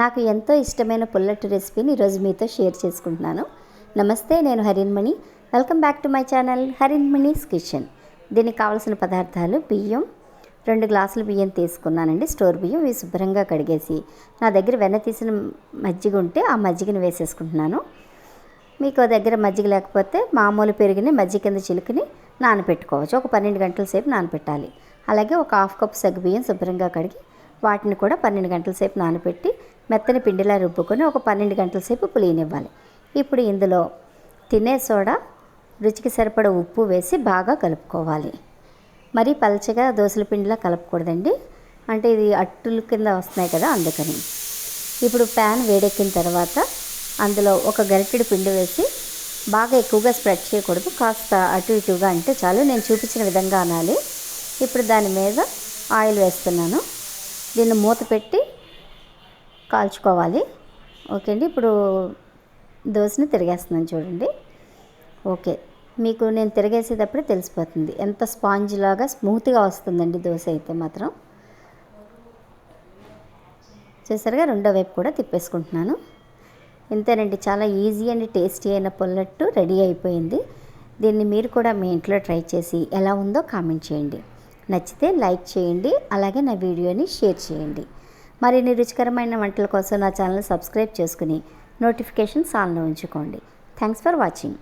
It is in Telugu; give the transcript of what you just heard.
నాకు ఎంతో ఇష్టమైన పుల్లటి రెసిపీని ఈరోజు మీతో షేర్ చేసుకుంటున్నాను. నమస్తే నేను Harinmani welcome back to my channel Harinmani's kitchen. దీనికి కావాల్సిన పదార్థాలు బియ్యం రెండు గ్లాసుల బియ్యం తీసుకున్నానండి. స్టోర్ బియ్యం ఇవి శుభ్రంగా కడిగేసి నా దగ్గర వెన్న తీసిన మజ్జిగ ఉంటే ఆ మజ్జిగని వేసేసుకుంటున్నాను. మీకు దగ్గర మజ్జిగ లేకపోతే మామూలు పెరిగిన మజ్జిగ కింద చిలుకుని నానబెట్టుకోవచ్చు ఒక పన్నెండు గంటల సేపు నానపెట్టాలి. అలాగే ఒక హాఫ్ కప్ సగ్గుబియ్యం శుభ్రంగా కడిగి వాటిని కూడా పన్నెండు గంటల సేపు నానబెట్టి మెత్తని పిండిలా రుబ్బుకొని ఒక పన్నెండు గంటల సేపు పులియనివ్వాలి. ఇప్పుడు ఇందులో తినే సోడా రుచికి సరిపడ ఉప్పు వేసి బాగా కలుపుకోవాలి. మరీ పలచగా దోసల పిండిలా కలపకూడదండి. అంటే ఇది అట్టుల కింద వస్తున్నాయి కదా అందుకని. ఇప్పుడు ప్యాన్ వేడెక్కిన తర్వాత అందులో ఒక గరిటెడు పిండి వేసి బాగా ఎక్కువగా స్ప్రెడ్ చేయకూడదు. కాస్త అటు ఇటుగా అంటే చాలు. నేను చూపించిన విధంగా అనాలి. ఇప్పుడు దాని మీద ఆయిల్ వేస్తున్నాను. దీన్ని మూత పెట్టి కాల్చుకోవాలి. ఓకే అండి. ఇప్పుడు దోశని తిరిగేస్తున్నాను చూడండి. ఓకే. మీకు నేను తిరిగేసేటప్పుడే తెలిసిపోతుంది. ఎంత స్పాంజ్ లాగా స్మూత్గా వస్తుందండి దోశ అయితే మాత్రం. చూసారుగా రెండో వైపు కూడా తిప్పేసుకుంటున్నాను. ఇంతేనండి. చాలా ఈజీ అండ్ టేస్టీ అయిన పుల్లట్టు రెడీ అయిపోయింది. దీన్ని మీరు కూడా మీ ఇంట్లో ట్రై చేసి ఎలా ఉందో కామెంట్ చేయండి. నచ్చితే లైక్ చేయండి అలాగే నా వీడియోని షేర్ చేయండి. మరిన్ని రుచికరమైన వంటల కోసం నా ఛానల్ సబ్స్క్రైబ్ చేసుకుని నోటిఫికేషన్స్ ఆన్లో ఉంచుకోండి. Thanks for watching.